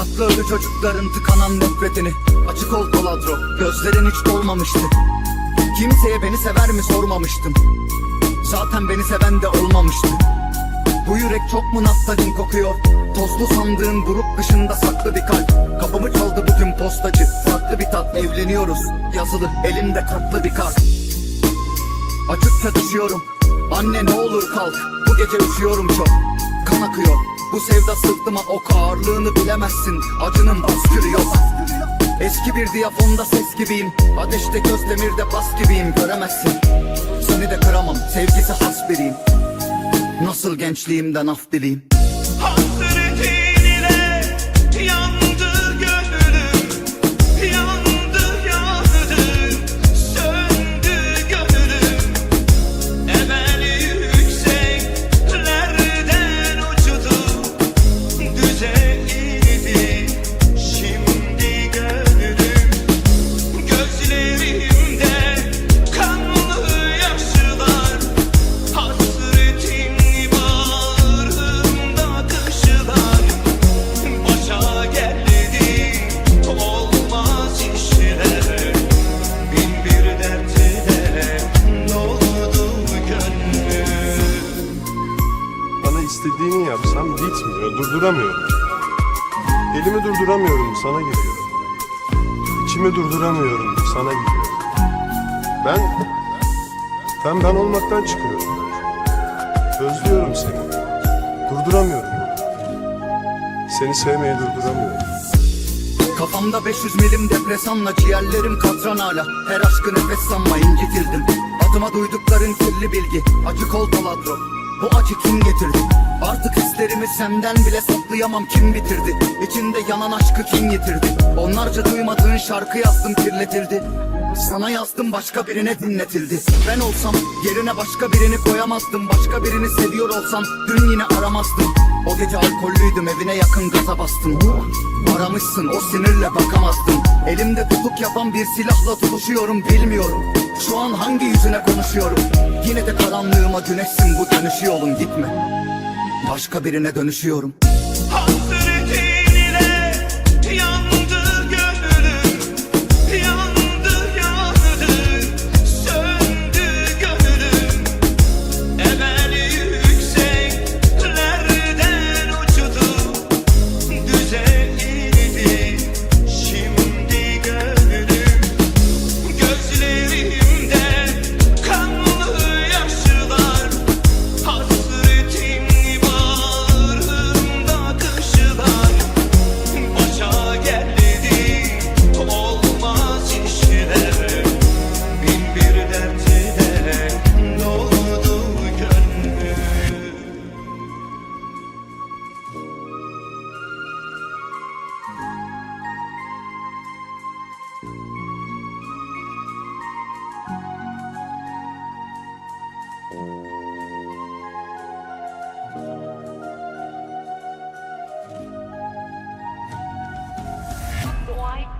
Bataklı ölü çocukların tıkanan nefretini. Açık ol koladro Gözlerin hiç dolmamıştı. Kimseye beni sever mi sormamıştım. Zaten beni seven de olmamıştı. Bu yürek çok mu naftalin kokuyor? Tozlu sandığın buruk dışında saklı bir kalp. Kapımı çaldı bugün postacı. Farklı bir tat evleniyoruz. Yazılı elimde katlı bir kart. Açıkça düşüyorum. Anne ne olur kalk. Bu gece üşüyorum çok. Kan akıyor Bu sevda sırtıma ok ağırlığını bilemezsin. Acının baskürü yok. Eski bir diyafonda ses gibiyim. Ateşte göz demirde bas gibiyim. Göremezsin. Seni de kıramam. Sevgisi has biriyim. Nasıl gençliğimden af dileyim? Hasretin istediğini yapsam bitmiyor, durduramıyorum. Elimi durduramıyorum, sana geliyor. İçimi durduramıyorum, sana gidiyor. Ben, ben ben olmaktan çıkıyorum. Özlüyorum seni. Durduramıyorum. Seni sevmeyi durduramıyorum. Kafamda 500 milim depresanla ciğerlerim katran hala Her aşkı nefes sanma incitildim Adıma duydukların kirli bilgi Acı kol taladro Bu acı kim getirdi? Artık hislerimi senden bile saklayamam kim bitirdi? İçinde yanan aşkı kim yitirdi? Onlarca duymadığın şarkı yazdım kirletildi. Sana yazdım başka birine dinletildi. Ben olsam yerine başka birini koyamazdım. Başka birini seviyor olsam dün yine aramazdım. O gece alkollüydüm evine yakın gaza bastım. Aramışsın o sinirle bakamazdım. Elimde tutuk yapan bir silahla tutuşuyorum bilmiyorum. Şu an hangi yüzüne konuşuyorum Yine de karanlığıma güneşsin bu dönüşü yolun gitme. Başka birine dönüşüyorum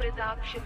Production